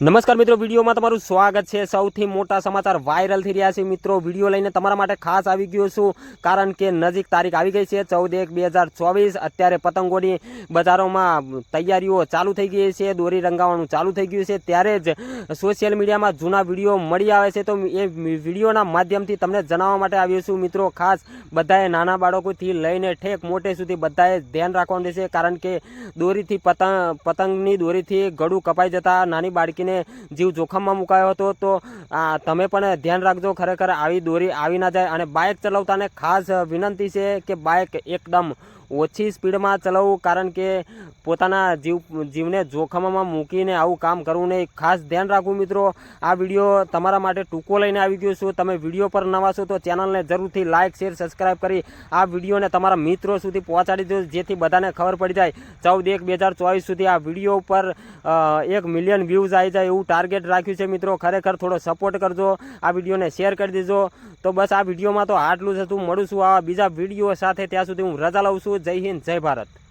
નમસ્કાર મિત્રો, વિડીયોમાં તમારું સ્વાગત છે. સૌથી મોટા સમાચાર વાયરલ થઈ રહ્યા છે મિત્રો. વીડિયો લઈને તમારા માટે ખાસ આવી ગયો છું, કારણ કે નજીક તારીખ આવી ગઈ છે, ચૌદ એક બે હજાર ચોવીસ. અત્યારે પતંગોની બજારોમાં તૈયારીઓ ચાલુ થઈ ગઈ છે, દોરી રંગાવવાનું ચાલુ થઈ ગયું છે. ત્યારે જ સોશિયલ મીડિયામાં જૂના વીડિયો મળી આવે છે. તો એ વિડીયોના માધ્યમથી તમને જણાવવા માટે આવ્યો છું મિત્રો, ખાસ બધાએ નાના બાળકોથી લઈને ઠેક મોટે સુધી બધાએ ધ્યાન રાખવાનું રહેશે, કારણ કે દોરીથી પતંગ, પતંગની દોરીથી ગળું કપાઈ જતા નાની બાળકીને જીવ જોખમમાં મુકાયો હતો, તો તમે પણ ધ્યાન રાખજો, ખરેખર આવી દોરી આવી ના જાય અને બાઇક ચલાવતાને ખાસ વિનંતી છે કે બાઇક એકદમ ઓછી સ્પીડમાં ચલાવવું કારણ કે પોતાના જીવ, જીવને જોખમમાં મૂકીને આવું કામ કરવું નહીં. ખાસ ધ્યાન રાખવું મિત્રો, આ વીડિયો તમારા માટે ટૂંકો લઈને આવી ગયો છું. તમે વીડિયો પર નવા છો તો ચેનલને જરૂરથી લાઇક શેર, સબસ્ક્રાઇબ કરી આ વિડીયોને તમારા મિત્રો સુધી પહોંચાડી દો, જેથી બધાને ખબર પડી જાય. ચૌદ એક બે હજાર ચોવીસ સુધી આ વીડિયો ઉપર એક મિલિયન વ્યૂઝ આવી જાય એવું ટાર્ગેટ રાખ્યું છે મિત્રો. ખરેખર થોડો સપોર્ટ કરજો, આ વિડીયોને શેર કરી દેજો. તો બસ આ વિડીયોમાં તો આટલું જ હતું. મળું છું આ બીજા વીડિયો સાથે. ત્યાં સુધી હું રજા લઉં છું. જય હિન્દ જય ભારત.